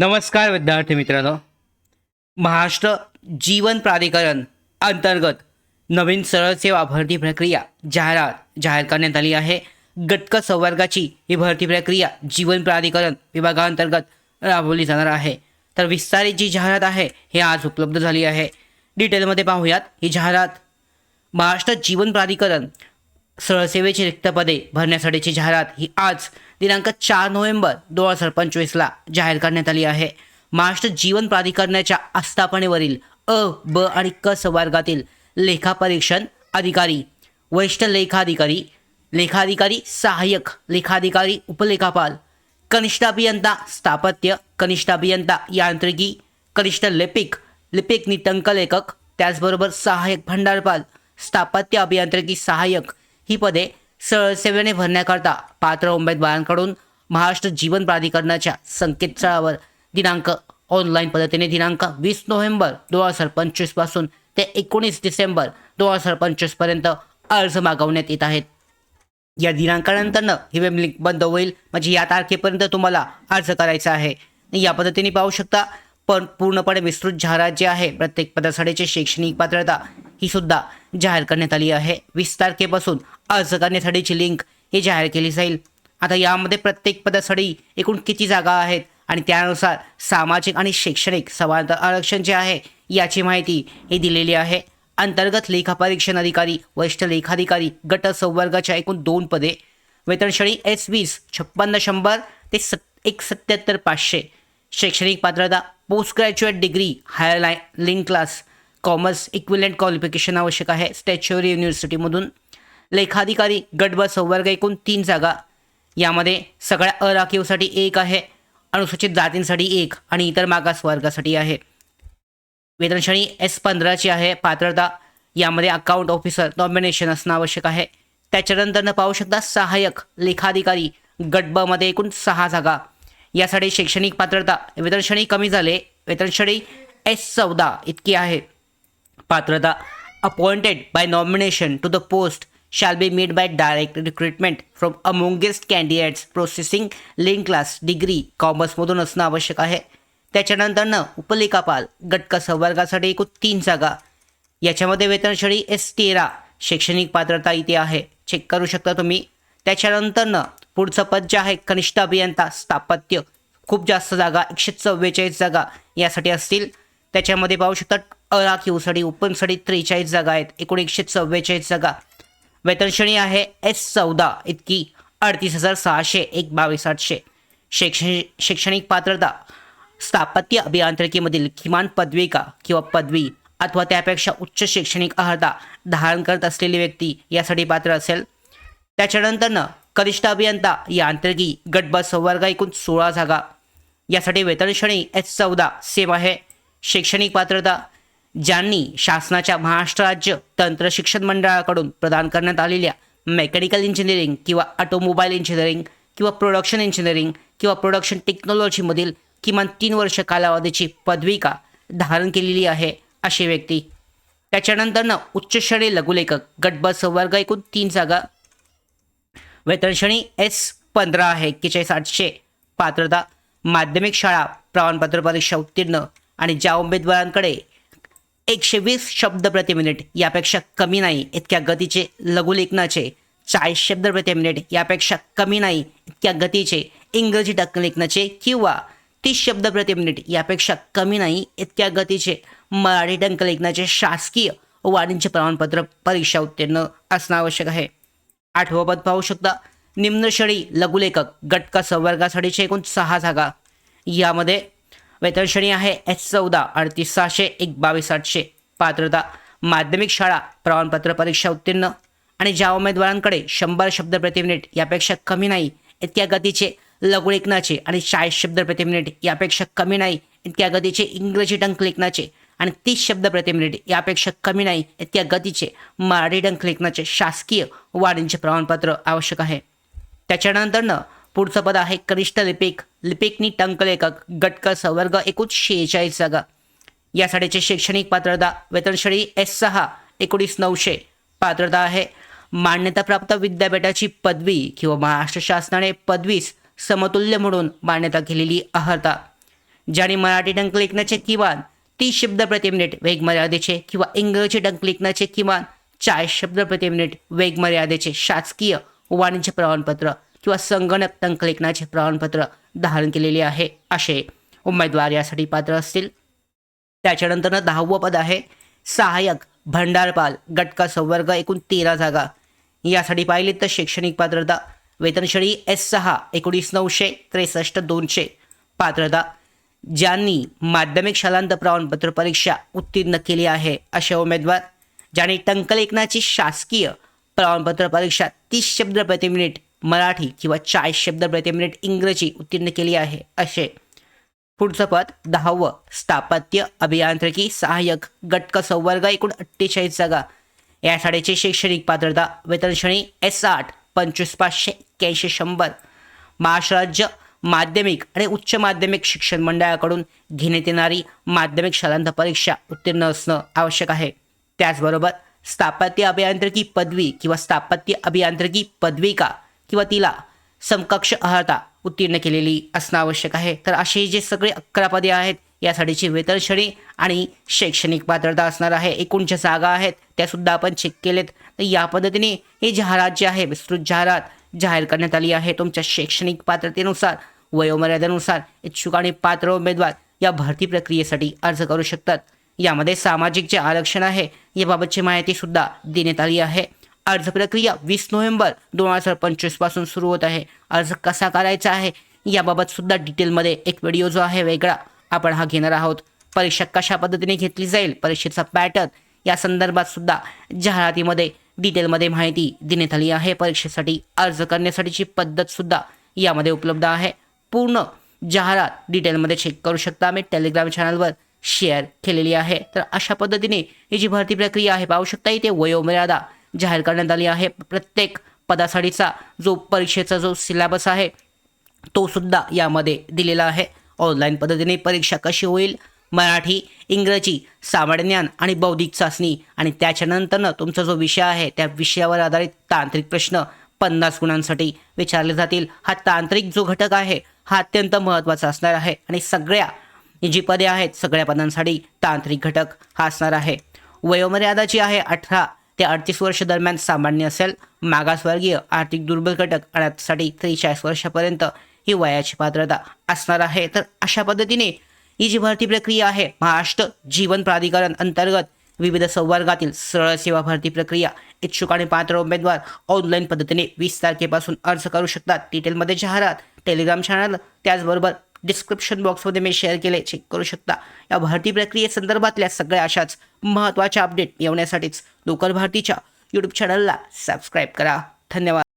नमस्कार विद्यार्थी मित्रांनो. महाराष्ट्र जीवन प्राधिकरण अंतर्गत नवीन सरळ सेवा भरती प्रक्रिया जाहिरात जाहीर करण्यात आली आहे. गटक संवर्गाची ही भरती प्रक्रिया जीवन प्राधिकरण विभागाअंतर्गत राबवली जाणार आहे. तर विस्तारित जी जाहिरात आहे हे आज उपलब्ध झाली आहे. डिटेलमध्ये पाहूयात. ही जाहिरात महाराष्ट्र जीवन प्राधिकरण सरळसेवेची रिक्त पदे भरण्यासाठीची जाहिरात ही आज दिनांक चार नोव्हेंबर दोन हजार पंचवीसला जाहीर करण्यात आली आहे. महाराष्ट्र जीवन प्राधिकरणाच्या आस्थापनेवरील अ ब आणि क संवर्गातील लेखापरीक्षण अधिकारी वरिष्ठ लेखाधिकारी लेखाधिकारी सहाय्यक लेखाधिकारी उपलेखापाल कनिष्ठ अभियंता स्थापत्य कनिष्ठ अभियंता यांत्रिकी कनिष्ठ लिपिक लिपिक निटंक लेखक त्याचबरोबर सहाय्यक भंडारपाल स्थापत्य अभियांत्रिकी सहाय्यक ही पदे सरळ सेवेने भरण्याकरता पात्र उमेदवारांकडून महाराष्ट्र जीवन प्राधिकरणाच्या संकेतस्थळावर. दिनांक ऑनलाईन पद्धतीने दिनांक वीस नोव्हेंबर दोन हजार पंचवीसपासून ते एकोणीस डिसेंबर दोन हजार पंचवीसपर्यंत अर्ज मागवण्यात येत आहेत. या दिनांकानंतरनं ही वेब लिंक बंद होईल. म्हणजे या तारखेपर्यंत तुम्हाला अर्ज करायचा आहे. या पद्धतीने पाहू शकता पण पूर्णपणे विस्तृत जाहिरात जे आहे प्रत्येक पदासाठीची शैक्षणिक पात्रता ही सुद्धा जाहीर करण्यात आली आहे. वीस तारखेपासून अर्ज करण्यासाठीची लिंक ही जाहीर केली जाईल. आता यामध्ये प्रत्येक पदासाठी एकूण किती जागा आहेत आणि त्यानुसार सामाजिक आणि शैक्षणिक समांतर आरक्षण जे आहे याची माहिती ही दिलेली आहे. अंतर्गत लेखापरीक्षण अधिकारी वरिष्ठ लेखाधिकारी गट संवर्गाच्या एकूण दोन पदे. वेतनश्रेणी एस वीस छप्पन्न शंभर ते सत् एक सत्याहत्तर पाचशे. शैक्षणिक पात्रता पोस्ट ग्रॅज्युएट डिग्री हायर लाय link class commerce equivalent qualification आवश्यक आहे. स्टॅच्युअरी युनिव्हर्सिटीमधून लेखाधिकारी गटब संवर्ग एकूण तीन जागा. यामध्ये सगळ्या अराखीवसाठी एक आहे. अनुसूचित जातींसाठी एक आणि इतर मागास वर्गासाठी आहे. वेतनश्रेणी एस पंधराची आहे. पात्रता यामध्ये अकाउंट ऑफिसर नॉमिनेशन असणं आवश्यक आहे. त्याच्यानंतरनं पाहू शकता सहाय्यक लेखाधिकारी गटबमध्ये एकूण सहा जागा. यासाठी शैक्षणिक पात्रता वेतनश्रेणी कमी झाले. वेतनश्रेणी एस चौदा इतकी आहे. पात्रता appointed by nomination to the post shall be made by direct recruitment from amongst candidates processing link class degree कॉमर्समधून असणं आवश्यक आहे. त्याच्यानंतरनं उपलेखापाल गटक संवर्गासाठी एकूण तीन जागा. याच्यामध्ये वेतनश्रेणी एस तेरा शैक्षणिक पात्रता इथे आहे. चेक करू शकता तुम्ही. त्याच्यानंतरनं पुढचं पद जे आहे कनिष्ठ अभियंता स्थापत्य. खूप जास्त जागा एकशे चव्वेचाळीस जागा यासाठी असतील. त्याच्यामध्ये पाहू शकता सडी उपनसडी त्रेचाळीस जागा आहेत एकूण एकशे चव्वेचाळीस जागा. वेतनश्रेणी आहे एस चौदा इतकी अडतीस हजार सहाशे एक बावीस आठशे. शैक्षणिक शैक्षणिक पात्रता स्थापत्य अभियांत्रिकीमधील किमान पदविका किंवा पदवी अथवा त्यापेक्षा उच्च शैक्षणिक अर्हता धारण करत असलेली व्यक्ती यासाठी पात्र असेल. त्याच्यानंतरनं कनिष्ठ अभियंता यांत्रिकी गट ब संवर्ग एकूण सोळा जागा. यासाठी वेतनश्रेणी एस चौदा सेम आहे. शैक्षणिक पात्रता ज्यांनी शासनाच्या महाराष्ट्र राज्य तंत्र शिक्षण मंडळाकडून प्रदान करण्यात आलेल्या मेकॅनिकल इंजिनिअरिंग किंवा ऑटोमोबाईल इंजिनिअरिंग किंवा प्रोडक्शन इंजिनिअरिंग किंवा प्रोडक्शन टेक्नॉलॉजीमधील किमान तीन वर्ष कालावधीची पदविका धारण केलेली आहे अशी व्यक्ती. त्याच्यानंतरनं उच्च श्रेणी लघुलेखक गटब संवर्ग एकूण तीन जागा. वेतनश्रेणी एस पंधरा आहे एक्केचाळीस आठशे पात्रता. माध्यमिक शाळा प्रमाणपत्र परीक्षा उत्तीर्ण. आणि ज्या उमेदवारांकडे एकशे वीस शब्द प्रति मिनिट यापेक्षा कमी नाही इतक्या गतीचे लघुलेखनाचे चाळीस शब्द प्रति मिनिट यापेक्षा कमी नाही इतक्या गतीचे इंग्रजी टंकलेखनाचे किंवा तीस शब्द प्रति मिनिट यापेक्षा कमी नाही इतक्या गतीचे मराठी टंकलेखनाचे शासकीय वाणिज्य प्रमाणपत्र परीक्षा उत्तीर्ण असणं आवश्यक आहे. आठवं पद पाहू शकता. निम्नश्रेणी लघुलेखक गटका संवर्गासाठीचे एकूण सहा जागा. यामध्ये वेतनश्रेणी आहे एस चौदा अडतीस सहाशे एक बावीस आठशे. पात्रता माध्यमिक शाळा प्रमाणपत्र परीक्षा उत्तीर्ण. आणि ज्या उमेदवारांकडे शंभर शब्द प्रति मिनिट यापेक्षा कमी नाही इतक्या गतीचे लघुलेखनाचे आणि चाळीस शब्द प्रति मिनिट यापेक्षा कमी नाही इतक्या गतीचे इंग्रजी टंक लेखनाचे आणि तीस शब्द प्रति मिनिट यापेक्षा कमी नाही इतक्या गतीचे मराठी टंक लेखनाचे शासकीय वाणिज्य प्रमाणपत्र आवश्यक आहे. त्याच्यानंतरनं पुढचं पद आहे कनिष्ठ लिपिक. लिपिकनी टंकलेखक गटक संवर्ग एकूण शेहेचाळीस जागा. यासाठीचे शैक्षणिक पात्रता वेतनश्रेणी एस सहा एकोणीस नऊशे. पात्रता आहे मान्यताप्राप्त विद्यापीठाची पदवी किंवा महाराष्ट्र शासनाने पदवीस समतुल्य म्हणून मान्यता केलेली अर्हता. ज्याने मराठी टंक लेखनाचे किमान तीस शब्द प्रति मिनिट वेग मर्यादेचे किंवा इंग्रजी टंक लेखनाचे किमान चाळीस शब्द प्रति मिनिट वेग मर्यादेचे शासकीय वाणिज्य प्रमाणपत्र किंवा संगणक टंकलेखनाचे प्रमाणपत्र धारण केलेले आहे असे उमेदवार यासाठी पात्र असतील. त्याच्यानंतर दहावं पद आहे. सहाय्यक भंडारपाल गटका संवर्ग एकूण तेरा जागा. यासाठी पाहिले तर शैक्षणिक पात्रता वेतनश्रेणी एस सहा एकोणीस नऊशे त्रेसष्ट दोनशे पात्रता. ज्यांनी माध्यमिक शालांत प्रमाणपत्र परीक्षा उत्तीर्ण केली आहे असे उमेदवार ज्यांनी टंकलेखनाची शासकीय प्रमाणपत्र परीक्षा तीस शब्द प्रति मिनिट मराठी किंवा चाळीस शब्द प्रति मिनिट इंग्रजी उत्तीर्ण केली आहे. असे. पुढचं पद दहावं. स्थापत्य अभियांत्रिकी सहाय्यक गटक संवर्ग एकूण अठ्ठेचाळीस जागा. यासाठीची शैक्षणिक पात्रता वेतन श्रेणी एस आठ पंचवीस पाचशे एक्क्याऐंशी शंभर. महाराष्ट्र राज्य माध्यमिक आणि उच्च माध्यमिक शिक्षण मंडळाकडून घेण्यात येणारी माध्यमिक शालांत परीक्षा उत्तीर्ण असणं आवश्यक आहे. त्याचबरोबर स्थापत्य अभियांत्रिकी पदवी किंवा स्थापत्य अभियांत्रिकी पदविका किंवा तिला समकक्ष अर्हता उत्तीर्ण केलेली असणं आवश्यक आहे. तर असे जे सगळे अकरा पदे आहेत यासाठीची वेतन श्रेणी आणि शैक्षणिक पात्रता असणार आहे. एकूण ज्या जागा आहेत त्यासुद्धा आपण चेक केलेत. तर या पद्धतीने हे जाहिरात जे आहे विस्तृत जाहिरात जाहीर करण्यात आली आहे. तुमच्या शैक्षणिक पात्रतेनुसार वयोमर्यादेनुसार इच्छुक आणि पात्र उमेदवार या भरती प्रक्रियेसाठी अर्ज करू शकतात. यामध्ये सामाजिक जे आरक्षण आहे याबाबतची माहिती सुद्धा देण्यात आली आहे. अर्ज प्रक्रिया वीस नोव्हेंबर दोन हजार पंचवीसपासून सुरू होत आहे. अर्ज कसा करायचा आहे? याबाबत सुद्धा डिटेलमध्ये एक व्हिडिओ जो आहे वेगळा. आपण हा घेणार आहोत. परीक्षा कशा पद्धतीने घेतली जाईल? परीक्षेचा पॅटर्न या संदर्भात सुद्धा जाहिरातीमध्ये डिटेलमध्ये माहिती देण्यात आली आहे. परीक्षेसाठी अर्ज करण्यासाठीची पद्धत सुद्धा यामध्ये उपलब्ध आहे. पूर्ण जाहिरात डिटेलमध्ये चेक करू शकता मी टेलिग्राम चॅनलवर शेअर केलेली आहे. तर अशा पद्धतीने ही जी भरती प्रक्रिया आहे पाहू शकता इथे वयोमर्यादा जाहीर करण्यात आली आहे. प्रत्येक पदासाठीचा जो परीक्षेचा जो सिलेबस आहे तो सुद्धा यामध्ये दिलेला आहे. ऑनलाईन पद्धतीने परीक्षा कशी होईल? मराठी इंग्रजी सामान्य ज्ञान आणि बौद्धिक चाचणी आणि त्याच्यानंतरनं तुमचा जो विषय आहे त्या विषयावर आधारित तांत्रिक प्रश्न पन्नास गुणांसाठी विचारले जातील. हा तांत्रिक जो घटक आहे हा अत्यंत महत्त्वाचा असणार आहे आणि सगळ्या जी पदे आहेत सगळ्या पदांसाठी तांत्रिक घटक हा असणार आहे. वयोमर्यादा जी आहे अठरा ते अडतीस वर्ष दरम्यान सामान्य असेल. मागासवर्गीय आर्थिक दुर्बल घटक अनाथसाठी त्रेचाळीस वर्षापर्यंत ही वयाची पात्रता असणार आहे. तर अशा पद्धतीने ही जी भरती प्रक्रिया आहे महाराष्ट्र जीवन प्राधिकरण अंतर्गत विविध संवर्गातील सरळ सेवा भरती प्रक्रिया इच्छुक आणि पात्र उमेदवार ऑनलाईन पद्धतीने वीस तारखेपासून अर्ज करू शकतात. डिटेलमध्ये जाहिरात टेलिग्राम चॅनल त्याचबरोबर डिस्क्रिप्शन बॉक्समध्ये मी शेअर केले चेक करू शकता. या भरती प्रक्रियेसंदर्भातल्या सगळ्या अशाच महत्त्वाच्या अपडेट येण्यासाठीच लोकल भारतीच्या यूट्यूब चॅनलला सबस्क्राईब करा. धन्यवाद.